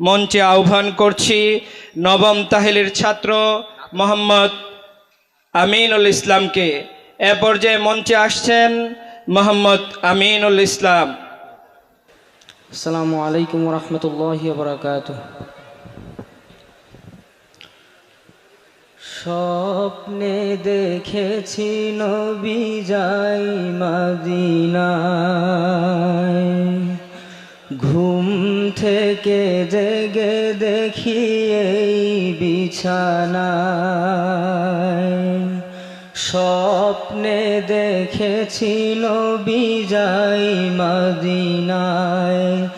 মঞ্চে আহ্বান করছি নবম তাহিলের ছাত্র মোহাম্মদ আমিনুল ইসলামকে। এ পর্যায়ে মঞ্চে আসছেন মোহাম্মদ আমিনুল ইসলাম। আসসালামু আলাইকুম রহমতুল্লাহ বরকাত স্বপ্নে দেখেছি নবী যাই মদিনায়। ঘুম থেকে জেগে দেখি এই বিছানায়। স্বপ্নে দেখেছিল যাই মদিনায়।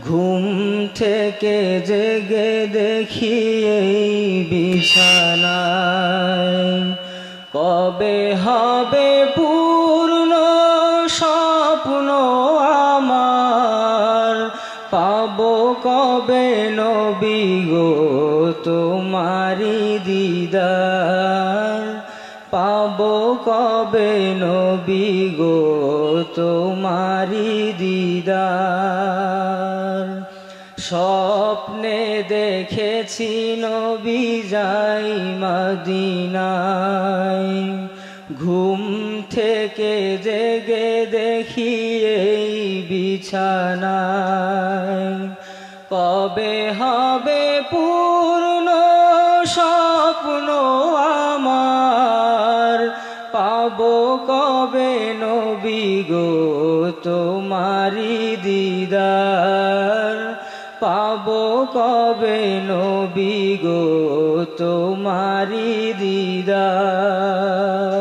ঘুম থেকে জেগে দেখি এই বিছানায়। কবে হবে পূর্ণ স্বপ্ন? পাবো কবে নবী গো তোমারি দিদার? পাবো কবে নবী গো তোমারি দিদার? স্বপ্নে দেখেছি নবী যাই মদিনায়। ঘুম থেকে জেগে দেখি এই বিছানায়। কবে হবে পূর্ণ স্বপ্ন আমার? পাবো কবে নবী গো তোমারি দিদার? পাব কবে নবী গো তোমারি দিদার?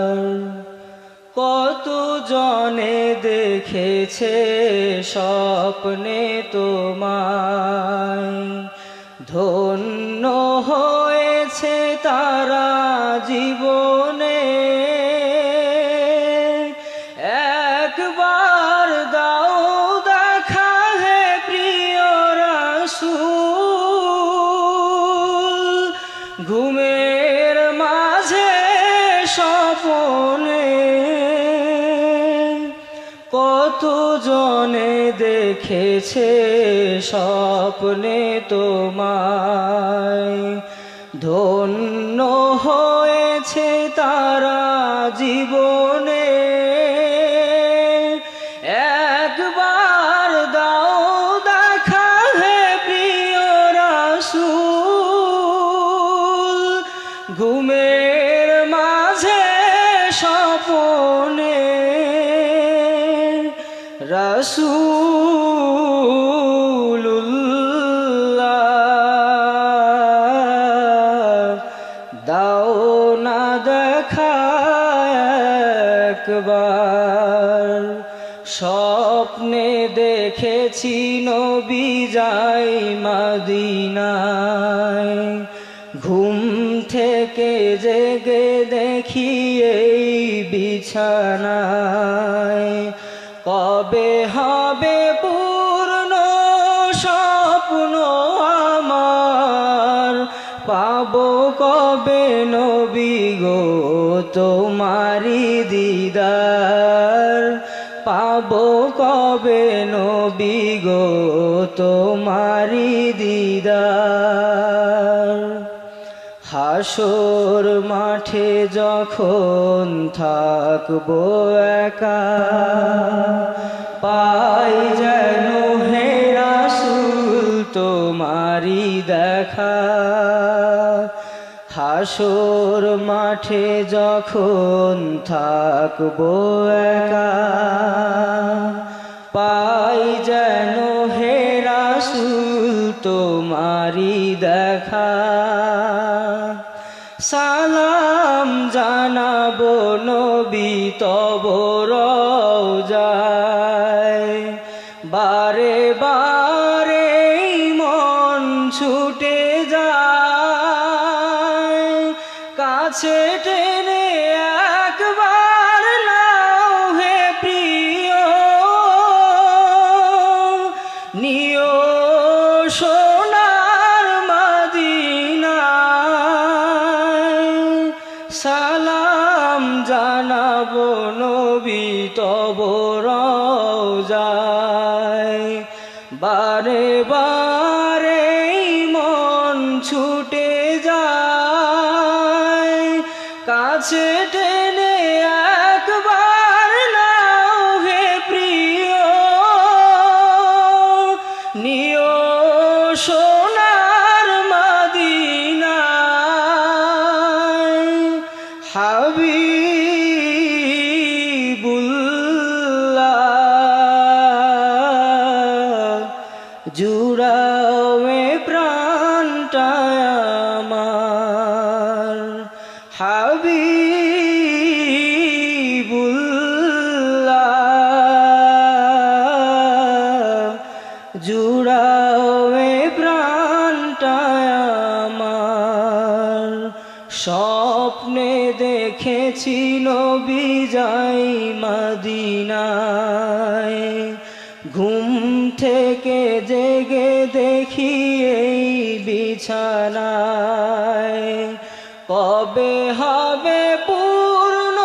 জনে দেখেছে স্বপ্নে তোমায়। ধন্য কত জনে দেখেছে স্বপ্নে তোমায়? ধন্য হয়েছে তারা জীবনে। একবার দাও দেখা হে প্রিয় রাসূল। ঘুমের দাও না দেখা স্বপ্নে দেখেছি নবী যাই মদিনায়। ঘুম থেকে জেগে দেখি এই বিছানায়। কবে হবে পূর্ণ স্বপ্ন আমার। পাবো কবে নবী গো তোমারি দিদার? পাবো কবে নবী গো তোমারি দিদার? হাসর মাঠে যখন থাকব একা পাই যেন হে রাসূল তোমারি দেখা। হাসর মাঠে যখন থাকব একা, পাই যেন হে রাসূল তোমারি দেখা। সালাম জানাব নবী, তব বারে বারে মন ছুটে যায়। কাছে টেনে একবার নাও হে প্রিয়। নিও সোনার মদিনায়। সালাম জানাব নবী, তব রওজায় বারে বারে স্বপ্নে দেখেছি নবী যাই মদিনায়। ঘুম থেকে জেগে দেখি এই বিছানায়। কবে হবে পূর্ণ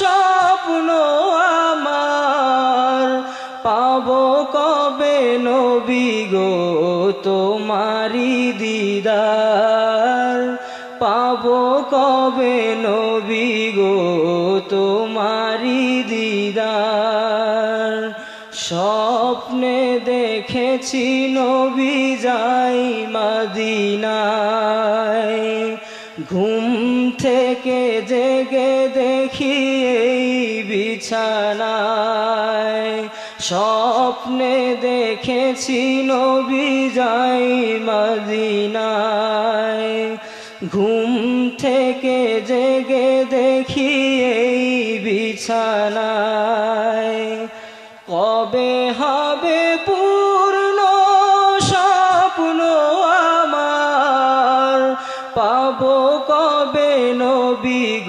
স্বপ্ন আমার? পাবো কবে নবী গো তোমারি দিদার? পাবো কবে নবী গো তোমারি দিদার? স্বপ্নে দেখেছি নবী যাই মদিনায়। ঘুম থেকে জেগে দেখি এই বিছানায়। স্বপ্নে দেখেছি নবী যাই মদিনায়। ঘুম থেকে জেগে দেখি এই বিছানায়। কবে হবে পূর্ণ স্বপ্ন আমার? পাবো কবে নবী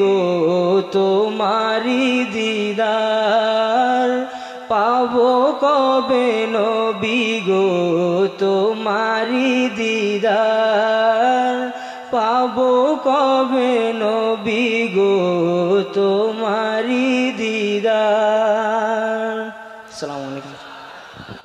তোমারি দিদার? পাবো কবে নবী তোমারি দিদার? নবী গো তোমারি দিদার। আসসালামু আলাইকুম।